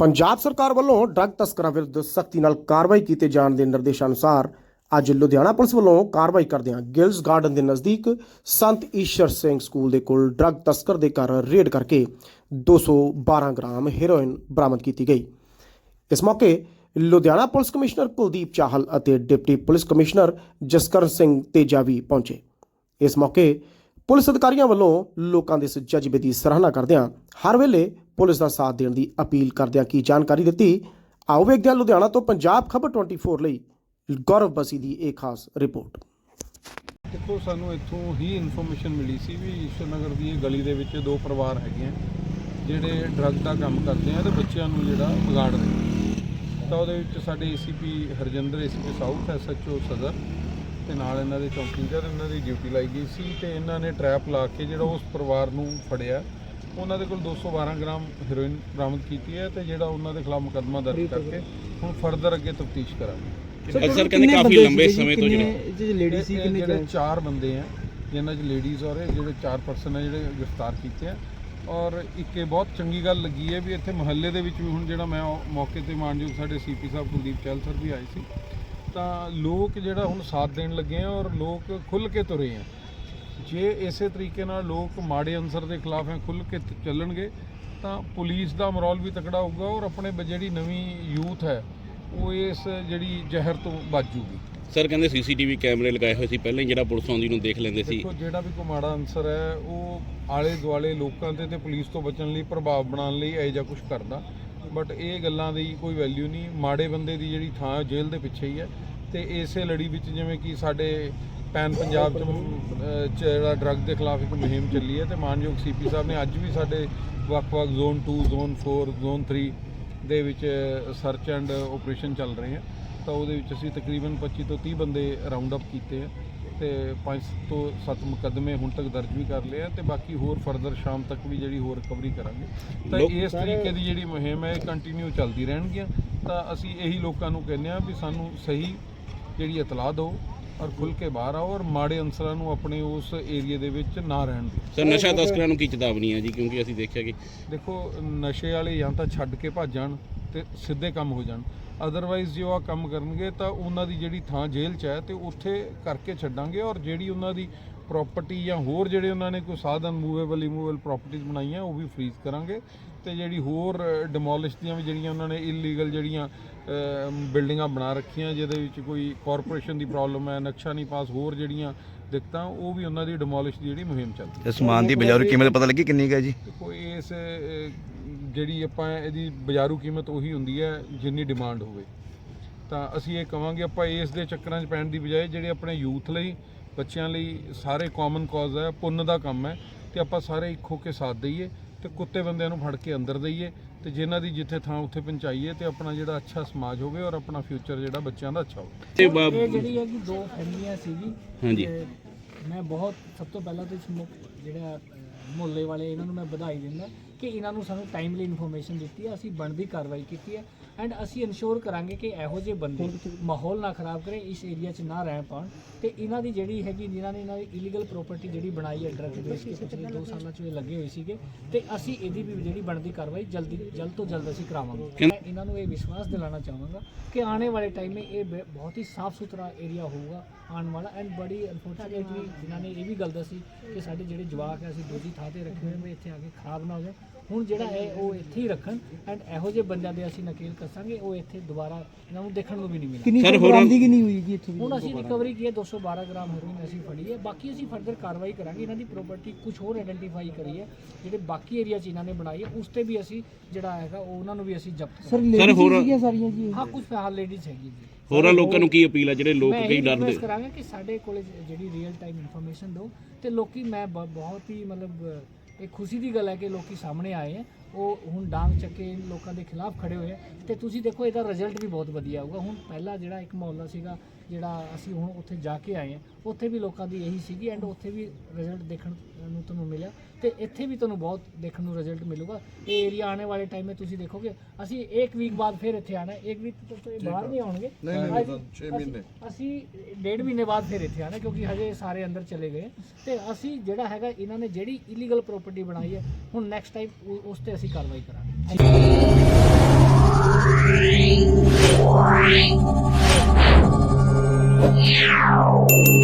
ਪੰਜਾਬ ਸਰਕਾਰ ਵੱਲੋਂ ਡਰੱਗ ਤਸਕਰਾਂ ਵਿਰੁੱਧ ਸਖਤੀ ਨਾਲ ਕਾਰਵਾਈ ਕੀਤੇ ਜਾਣ ਦੇ ਨਿਰਦੇਸ਼ਾਂ ਅਨੁਸਾਰ ਅੱਜ ਲੁਧਿਆਣਾ ਪੁਲਿਸ ਵੱਲੋਂ ਕਾਰਵਾਈ ਕਰਦਿਆਂ ਗਿਲਸ ਗਾਰਡਨ ਦੇ ਨਜ਼ਦੀਕ ਸੰਤ ਈਸ਼ਰ ਸਿੰਘ ਸਕੂਲ ਦੇ ਕੋਲ ਡਰੱਗ ਤਸਕਰ ਦੇ ਘਰ ਰੇਡ ਕਰਕੇ 212 ਗ੍ਰਾਮ ਹੈਰੋਇਨ ਬਰਾਮਦ ਕੀਤੀ ਗਈ। ਇਸ ਮੌਕੇ ਲੁਧਿਆਣਾ ਪੁਲਿਸ ਕਮਿਸ਼ਨਰ ਕੁਲਦੀਪ ਚਾਹਲ ਅਤੇ deputy police commissioner Jaskaran Singh Teja ਵੀ ਪਹੁੰਚੇ। ਇਸ ਮੌਕੇ ਪੁਲਿਸ ਅਧਿਕਾਰੀਆਂ ਵੱਲੋਂ ਲੋਕਾਂ ਦੇ ਇਸ ਜਜ਼ਬੇ ਦੀ ਸਰਾਹਨਾ ਕਰਦਿਆਂ ਹਰ ਵੇਲੇ ਪੁਲਿਸ ਦਾ ਸਾਥ ਦੇਣ ਦੀ ਅਪੀਲ ਕਰਦਿਆਂ ਕੀ ਜਾਣਕਾਰੀ ਦਿੱਤੀ? ਆਓ ਵੇਖਦੇ ਹਾਂ ਲੁਧਿਆਣਾ ਤੋਂ ਪੰਜਾਬ ਖਬਰ 24 ਲਈ ਗੌਰਵ ਬਸੀ ਦੀ ਇਹ ਖਾਸ ਰਿਪੋਰਟ। ਦੇਖੋ, ਸਾਨੂੰ ਇੱਥੋਂ ਹੀ ਇਨਫੋਰਮੇਸ਼ਨ ਮਿਲੀ ਸੀ ਵੀ ਈਸ਼ਵਰਨਗਰ ਦੀ ਇਹ ਗਲੀ ਦੇ ਵਿੱਚ ਦੋ ਪਰਿਵਾਰ ਹੈਗੇ ਆ, ਜਿਹੜੇ ਡਰੱਗ ਦਾ ਕੰਮ ਕਰਦੇ ਆ ਤੇ ਬੱਚਿਆਂ ਨੂੰ ਜਿਹੜਾ ਵਿਗਾੜ ਰਹੇ ਤਾਂ ਉਹਦੇ ਵਿੱਚ ਸਾਡੇ ACP Harjinder ACP south SHO Sadar ਤੇ ਨਾਲ ਇਹਨਾਂ ਦੇ ਚੌਕੀਦਾਰ ਇਹਨਾਂ ਦੀ ਡਿਊਟੀ ਲਾਈ ਗਈ ਸੀ ਤੇ ਇਹਨਾਂ ਨੇ ਟਰੈਪ ਲਾ ਕੇ ਜਿਹੜਾ ਉਸ ਪਰਿਵਾਰ ਨੂੰ ਫੜਿਆ। ਉਹਨਾਂ ਦੇ ਕੋਲ 212 ਗ੍ਰਾਮ ਹੈਰੋਇਨ ਬਰਾਮਦ ਕੀਤੀ ਹੈ ਤੇ ਜਿਹੜਾ ਉਹਨਾਂ ਦੇ ਖਿਲਾਫ ਮੁਕੱਦਮਾ ਦਰਜ ਕਰਕੇ ਹੁਣ ਫਰਦਰ ਅੱਗੇ ਤਫਤੀਸ਼ ਕਰਾਂਗੇ। ਅਕਸਰ ਕਹਿੰਦੇ ਕਾਫੀ ਲੰਬੇ ਸਮੇਂ ਤੋਂ ਜਿਹੜੇ ਜਿਹੜੇ ਲੇਡੀ ਸੀ ਕਿੰਨੇ ਜਿਹੜੇ ਚਾਰ ਬੰਦੇ ਆ ਜਿਨ੍ਹਾਂ 'ਚ ਲੇਡੀਜ਼ ਔਰ ਇਹ ਜਿਹੜੇ ਚਾਰ ਪਰਸਨ ਆ ਜਿਹੜੇ ਗ੍ਰਿਫਤਾਰ ਕੀਤੇ ਆ। ਔਰ ਇੱਕ ਇਹ ਬਹੁਤ ਚੰਗੀ ਗੱਲ ਲੱਗੀ ਹੈ ਵੀ ਇੱਥੇ ਮੁਹੱਲੇ ਦੇ ਵਿੱਚ ਵੀ ਹੁਣ ਜਿਹੜਾ ਮੈਂ ਉਹ ਮੌਕੇ ਤੇ ਮਾਨਯੋਗ ਸਾਡੇ ਸੀਪੀ ਸਾਹਿਬ ਕੁਲਦੀਪ ਚਹਿਲ ਸਰ ਵੀ ਆਏ ਸੀ। ਤਾਂ ਲੋਕ ਜਿਹੜਾ ਹੁਣ ਸਾਥ ਦੇਣ ਲੱਗੇ ਆ ਔਰ ਲੋਕ ਖੁੱਲ ਕੇ ਤੁਰੇ ਆ। ਜੇ ਇਸੇ ਤਰੀਕੇ ਨਾਲ ਲੋਕ ਮਾੜੇ ਅਨਸਰ ਦੇ ਖਿਲਾਫ ਹੈ ਖੁੱਲ ਕੇ ਚੱਲਣਗੇ ਤਾਂ ਪੁਲਿਸ ਦਾ ਮਰੋਲ ਵੀ ਤਕੜਾ ਹੋਊਗਾ ਔਰ ਆਪਣੇ ਜਿਹੜੀ ਨਵੀਂ ਯੂਥ ਹੈ ਉਹ ਇਸ ਜਿਹੜੀ ਜ਼ਹਿਰ ਤੋਂ ਬਚ ਜੂਗੀ ਸਰ ਕਹਿੰਦੇ ਸੀਸੀਟੀਵੀ ਕੈਮਰੇ ਲਗਾਏ ਹੋਏ ਸੀ ਪਹਿਲਾਂ ਹੀ ਜਿਹੜਾ ਪੁਲਿਸ ਆਉਂਦੀ ਨੂੰ ਦੇਖ ਲੈਂਦੇ ਸੀ। ਦੇਖੋ ਜਿਹੜਾ ਵੀ ਕੋਈ ਮਾੜਾ ਅਨਸਰ ਹੈ ਉਹ ਆਲੇ ਦੁਆਲੇ ਲੋਕਾਂ ਤੇ ਤੇ ਪੁਲਿਸ ਤੋਂ ਬਚਣ ਲਈ ਪ੍ਰਭਾਵ ਬਣਾਉਣ ਲਈ ਇਹ ਜਾਂ ਕੁਝ ਕਰਦਾ। ਬਟ ਇਹ ਗੱਲਾਂ ਦੀ ਕੋਈ ਵੈਲਿਊ ਨਹੀਂ। ਮਾੜੇ ਬੰਦੇ ਦੀ ਜਿਹੜੀ ਥਾਂ ਜੇਲ੍ਹ ਦੇ ਪਿੱਛੇ ਹੀ ਹੈ। ਤੇ ਇਸੇ ਲੜੀ ਵਿੱਚ ਜਿਵੇਂ ਕਿ ਸਾਡੇ ਪੈਨ ਪੰਜਾਬ ਚ ਚ ਜਿਹੜਾ ਡਰੱਗ ਦੇ ਖਿਲਾਫ ਇੱਕ ਮੁਹਿੰਮ ਚੱਲੀ ਹੈ ਤੇ ਮਾਨਯੋਗ ਸੀਪੀ ਸਾਹਿਬ ਨੇ ਅੱਜ ਵੀ ਸਾਡੇ ਵੱਖ-ਵੱਖ ਜ਼ੋਨ 2 ਜ਼ੋਨ 4 ਜ਼ੋਨ 3 ਦੇ ਵਿੱਚ ਸਰਚ ਐਂਡ ਆਪਰੇਸ਼ਨ ਚੱਲ ਰਹੇ ਆ ਤਾਂ ਉਹਦੇ ਵਿੱਚ ਅਸੀਂ ਤਕਰੀਬਨ 25 ਤੋਂ 30 ਬੰਦੇ ਰਾਉਂਡ ਅਪ ਕੀਤੇ ਆ ਤੇ 5 ਤੋਂ 7 ਮੁਕੱਦਮੇ ਹੁਣ ਤੱਕ ਦਰਜ ਵੀ ਕਰ ਲਏ ਆ ਤੇ ਬਾਕੀ ਹੋਰ ਫਰਦਰ ਸ਼ਾਮ ਤੱਕ ਵੀ ਜਿਹੜੀ ਹੋਰ ਰਿਕਵਰੀ ਕਰਾਂਗੇ। ਤਾਂ ਇਸ ਤਰੀਕੇ ਦੀ ਜਿਹੜੀ ਮੁਹਿੰਮ ਹੈ ਇਹ ਕੰਟੀਨਿਊ ਚੱਲਦੀ ਰਹਿਣਗੀਆਂ। ਤਾਂ ਅਸੀਂ ਇਹੀ ਲੋਕਾਂ ਨੂੰ ਕਹਿੰਦੇ ਆ ਵੀ ਸਾਨੂੰ ਸਹੀ ਜਿਹੜੀ ਇਤਲਾਹ ਦਿਓ ਔਰ ਖੁੱਲ ਕੇ ਬਾਹਰ ਆਓ ਔਰ ਮਾੜੇ ਅਨਸਰਾਂ ਨੂੰ ਆਪਣੇ ਉਸ ਏਰੀਆ ਦੇ ਵਿੱਚ ਨਾ ਰਹਿਣ ਦਿਓ। ਸਰ ਨਸ਼ਾ ਤਸਕਰਾਂ ਨੂੰ ਕੀ ਚੇਤਾਵਨੀ ਹੈ ਜੀ? ਕਿਉਂਕਿ ਅਸੀਂ ਦੇਖਿਆ ਕਿ ਦੇਖੋ ਨਸ਼ੇ ਵਾਲੇ ਜਾਂ ਤਾਂ ਛੱਡ ਕੇ ਭੱਜ ਜਾਣ ਤੇ ਸਿੱਧੇ ਕੰਮ ਹੋ ਜਾਣ। ਅਦਰਵਾਈਜ਼ ਜੇ ਉਹ ਆਹ ਕੰਮ ਕਰਨਗੇ ਤਾਂ ਉਹਨਾਂ ਦੀ ਜਿਹੜੀ ਥਾਂ ਜੇਲ੍ਹ 'ਚ ਹੈ ਤੇ ਉੱਥੇ ਕਰਕੇ ਛੱਡਾਂਗੇ ਔਰ ਜਿਹੜੀ ਉਹਨਾਂ ਦੀ ਪ੍ਰਾਪਰਟੀ ਜਾਂ ਹੋਰ ਜਿਹੜੇ ਉਹਨਾਂ ਨੇ ਕੋਈ ਸਾਧਨ ਮੂਵੇਬਲ ਇਮੂਵੇਬਲ ਪ੍ਰਾਪਰਟੀਆਂ ਬਣਾਈਆਂ ਉਹ ਵੀ ਫ੍ਰੀਜ਼ ਕਰਾਂਗੇ ਤੇ ਜਿਹੜੀ ਹੋਰ ਡਿਮੋਲਿਸ਼ ਦੀਆਂ ਵੀ ਜਿਹੜੀਆਂ ਉਹਨਾਂ ਨੇ ਇਲੀਗਲ ਜਿਹੜੀਆਂ ਬਿਲਡਿੰਗਾਂ ਬਣਾ ਰੱਖੀਆਂ ਜਿਹਦੇ ਵਿੱਚ ਕੋਈ ਕਾਰਪੋਰੇਸ਼ਨ ਦੀ ਪ੍ਰੋਬਲਮ ਹੈ ਨਕਸ਼ਾ ਨਹੀਂ ਪਾਸ ਹੋਰ ਜਿਹੜੀਆਂ ਦਿੱਕਤਾਂ ਉਹ ਵੀ ਉਹਨਾਂ ਦੀ ਡਿਮੋਲਿਸ਼ ਦੀ ਜਿਹੜੀ ਮੁਹਿੰਮ ਚੱਲਦੀ ਤੇ ਸਮਾਨ ਦੀ ਬਾਜ਼ਾਰੂ ਕੀਮਤ ਪਤਾ ਲੱਗੀ ਕਿੰਨੀ ਹੈ ਜੀ? ਕੋਈ ਇਸ ਜਿਹੜੀ ਆਪਾਂ ਇਹਦੀ ਬਾਜ਼ਾਰੂ ਕੀਮਤ ਉਹੀ ਹੁੰਦੀ ਹੈ ਜਿੰਨੀ ਡਿਮਾਂਡ ਹੋਵੇ। ਤਾਂ ਅਸੀਂ ਇਹ ਕਵਾਂਗੇ ਆਪਾਂ ਇਸ ਦੇ ਚੱਕਰਾਂ 'ਚ ਪੈਣ ਦੀ ਬਜਾਏ ਜਿਹੜੇ ਆਪਣੇ ਯੂਥ ਲਈ ਬੱਚਿਆਂ ਲਈ ਸਾਰੇ ਕਾਮਨ ਕਾਜ਼ ਹੈ ਪੁੰਨ ਦਾ ਕੰਮ ਹੈ ਤੇ ਆਪਾਂ ਸਾਰੇ ਇੱਕ ਹੋ ਕੇ ਸਾਥ ਦਈਏ ਤੇ ਕੁੱਤੇ ਬੰਦਿਆਂ ਨੂੰ ਫੜ ਕੇ ਅੰਦਰ ਦਈਏ ਤੇ ਜਿਨ੍ਹਾਂ ਦੀ ਜਿੱਥੇ ਥਾਂ ਉੱਥੇ ਪਹੁੰਚਾਈਏ ਤੇ ਆਪਣਾ ਜਿਹੜਾ ਅੱਛਾ ਸਮਾਜ ਹੋਵੇ ਔਰ ਆਪਣਾ ਫਿਊਚਰ ਜਿਹੜਾ ਬੱਚਿਆਂ ਦਾ ਅੱਛਾ ਹੋਵੇ। ਤੇ ਇਹ ਜਿਹੜੀ ਹੈ ਕਿ ਦੋ ਫੈਮਲੀਆਂ ਸੀਗੀ ਹਾਂਜੀ। ਮੈਂ ਬਹੁਤ ਸਭ ਤੋਂ ਪਹਿਲਾਂ ਤਾਂ ਇਸ ਮੁ- ਜਿਹੜਾ ਮੁਹੱਲੇ ਵਾਲੇ ਇਹਨਾਂ ਨੂੰ ਮੈਂ ਵਧਾਈ ਦਿੰਦਾ। ਕਿ ਇਹਨਾਂ ਨੂੰ ਸਾਨੂੰ ਟਾਈਮਲੀ ਇਨਫੋਰਮੇਸ਼ਨ ਦਿੱਤੀ ਹੈ ਅਸੀਂ ਬਣਦੀ ਕਾਰਵਾਈ ਕੀਤੀ ਹੈ ਐਂਡ ਅਸੀਂ ਇਨਸ਼ੋਰ ਕਰਾਂਗੇ ਕਿ ਇਹੋ ਜਿਹੇ ਬੰਦੇ ਮਾਹੌਲ ਨਾ ਖਰਾਬ ਕਰੇ ਇਸ ਏਰੀਆ 'ਚ ਨਾ ਰਹਿ ਪਾਉਣ ਤੇ ਇਹਨਾਂ ਦੀ ਜਿਹੜੀ ਹੈਗੀ ਜਿਨ੍ਹਾਂ ਨੇ ਇਹਨਾਂ ਦੀ ਇਲੀਗਲ ਪ੍ਰਾਪਰਟੀ ਜਿਹੜੀ ਬਣਾਈ ਹੈ ਡਰੱਗ ਵੇਚ ਕੇ ਪਿਛਲੇ 2 ਸਾਲਾਂ 'ਚ ਇਹ ਲੱਗੇ ਹੋਏ ਸੀਗੇ ਤੇ ਅਸੀਂ ਇਹਦੀ ਵੀ ਜਿਹੜੀ ਬਣਦੀ ਕਾਰਵਾਈ ਜਲਦੀ ਜਲਦ ਤੋਂ ਜਲਦ ਅਸੀਂ ਕਰਾਵਾਂਗੇ। ਮੈਂ ਇਹਨਾਂ ਨੂੰ ਇਹ ਵਿਸ਼ਵਾਸ ਦਿਲਾਣਾ ਚਾਹਾਂਗਾ ਕਿ ਆਉਣੇ ਵਾਲੇ ਟਾਈਮ में ਇਹ ਬ- ਬਹੁਤ ਹੀ ਸਾਫ਼ ਸੁਥਰਾ ਏਰੀਆ ਹੋਊਗਾ ਆਉਣ ਵਾਲਾ ਐਂਡ ਬੜੀ ਅਨਫੋਰਚੂਨੇਟਲੀ ਜਿਨ੍ਹਾਂ ਨੇ ਇਹ ਵੀ ਗੱਲ ਦੱਸੀ ਕਿ ਸਾਡੇ ਜਿਹੜੇ ਜਵਾਕ ਹੈ ਅਸੀਂ ਦੂਜੀ ਥਾਂ ਤੇ ਰੱਖੇ ਹੋਏ ਨੇ ਇੱਥੇ ਆ ਕੇ ਖਰਾਬ ਨਾ ਹੋ ਜਾਣ। ਹੁਣ ਜਿਹੜਾ ਹੈ ਉਹ ਇੱਥੇ ਹੀ ਰੱਖਣ ਐਂਡ ਇਹੋ ਜਿਹੇ ਬੰਦਿਆਂ ਦੇ ਅਸੀਂ ਨਕੇਲ ਕੱਸਾਂਗੇ ਉਹ ਇੱਥੇ ਦੁਬਾਰਾ ਇਹਨਾਂ ਨੂੰ ਦੇਖਣ ਨੂੰ ਵੀ ਨਹੀਂ ਮਿਲਣਾ। ਕਿੰਨੀ ਸਰ ਹੋਰ ਕਿੰਨੀ ਹੋਈ ਜੀ ਇੱਥੇ ਹੁਣ ਅਸੀਂ ਰਿਕਵਰੀ ਕੀ ਹੈ 212 ਗ੍ਰਾਮ ਹੈਰੋਇਨ ਅਸੀਂ ਫੜੀ ਹੈ ਬਾਕੀ ਅਸੀਂ ਫਰਦਰ ਕਾਰਵਾਈ ਕਰਾਂਗੇ ਇਹਨਾਂ ਦੀ ਪ੍ਰਾਪਰਟੀ ਕੁਝ ਹੋਰ ਆਇਡੈਂਟੀਫਾਈ ਕਰੀ ਹੈ ਜਿਹੜੇ ਬਾਕੀ ਏਰੀਆ 'ਚ ਇਹਨਾਂ ਨੇ ਬਣਾਈ ਹੈ ਉਸ ਤੇ ਵੀ ਅਸੀਂ ਜਿਹੜਾ ਹੈਗਾ ਉਹ ਉਹਨਾਂ ਨੂੰ ਵੀ ਅਸੀਂ ਜ਼ਬਤ ਕਰਾਂਗੇ। ਸਰ ਹੋਰ ਸਾਰੀਆਂ ਜੀ ਹਾਂ ਕੁਝ ਫਿਲਹਾਲ ਲੇਡੀਜ਼ ਹੈਗੀ ਜੀ। ਹੋਰਾਂ ਲੋਕਾਂ ਨੂੰ ਕੀ ਅਪੀਲ ਹੈ ਜਿਹੜੇ ਲੋਕ ਮੈਂ ਕਈ ਇਹ ਡਰਦੇ? ਰਿਕਵੈਸਟ ਕਰਾਂਗਾ ਕਿ ਸਾਡੇ ਕੋਲੇ ਜਿਹੜੀ ਰੀਅਲ ਟਾਈਮ ਇਨਫੋਰਮੇਸ਼ਨ ਦਿਓ ਤੇ ਲੋਕੀ ਮੈਂ ਬ- ਬਹੁਤ ਹੀ ਮਤਲਬ ਇਹ ਖੁਸ਼ੀ ਦੀ ਗੱਲ ਹੈ ਕਿ ਲੋਕੀ ਸਾਹਮਣੇ ਆਏ ਹੈ। ਉਹ ਹੁਣ ਡਾਂਗ ਚੱਕੇ ਲੋਕਾਂ ਦੇ ਖਿਲਾਫ ਖੜੇ ਹੋਏ ਹੈ। ਤੇ ਤੁਸੀਂ ਦੇਖੋ, ਇਹਦਾ ਰਿਜ਼ਲਟ ਵੀ ਬਹੁਤ ਵਧੀਆ ਆਊਗਾ ਹੁਣ ਪਹਿਲਾ ਜਿਹੜਾ ਇੱਕ ਮੁਹੱਲਾ ਸੀਗਾ ਜਿਹੜਾ ਅਸੀਂ ਹੁਣ ਉੱਥੇ ਜਾ ਕੇ ਆਏ ਆ ਉੱਥੇ ਵੀ ਲੋਕਾਂ ਦੀ ਇਹੀ ਸੀਗੀ ਐਂਡ ਉੱਥੇ ਵੀ ਰਿਜ਼ਲਟ ਦੇਖਣ ਨੂੰ ਤੁਹਾਨੂੰ ਮਿਲਿਆ ਤੇ ਇੱਥੇ ਵੀ ਤੁਹਾਨੂੰ ਬਹੁਤ ਦੇਖਣ ਨੂੰ ਰਿਜ਼ਲਟ ਮਿਲੂਗਾ। ਇਹ ਏਰੀਆ ਆਉਣੇ ਵਾਲੇ ਟਾਈਮ 'ਤੇ ਤੁਸੀਂ ਦੇਖੋਗੇ ਅਸੀਂ ਇੱਕ ਵੀਕ ਬਾਅਦ ਫਿਰ ਇੱਥੇ ਆਣਾ ਹੈ। ਇੱਕ ਵੀਕ ਤੋਂ ਇਹ ਬਾਹਰ ਨਹੀਂ ਆਉਣਗੇ। ਨਹੀਂ ਨਹੀਂ 6 ਮਹੀਨੇ। ਅਸੀਂ ਡੇਢ ਮਹੀਨੇ ਬਾਅਦ ਫਿਰ ਇੱਥੇ ਆਣਾ ਕਿਉਂਕਿ ਹਜੇ ਸਾਰੇ ਅੰਦਰ ਚਲੇ ਗਏ ਤੇ ਅਸੀਂ ਜਿਹੜਾ ਹੈਗਾ ਇਹਨਾਂ ਨੇ ਜਿਹੜੀ ਇਲੀਗਲ ਪ੍ਰਾਪਰਟੀ ਬਣਾਈ ਹੈ ਹੁਣ ਨੈਕਸਟ ਟਾਈਮ ਉਸ ਤੇ ਅਸੀਂ ਕਾਰਵਾਈ ਕਰਾਂਗੇ। Yeah.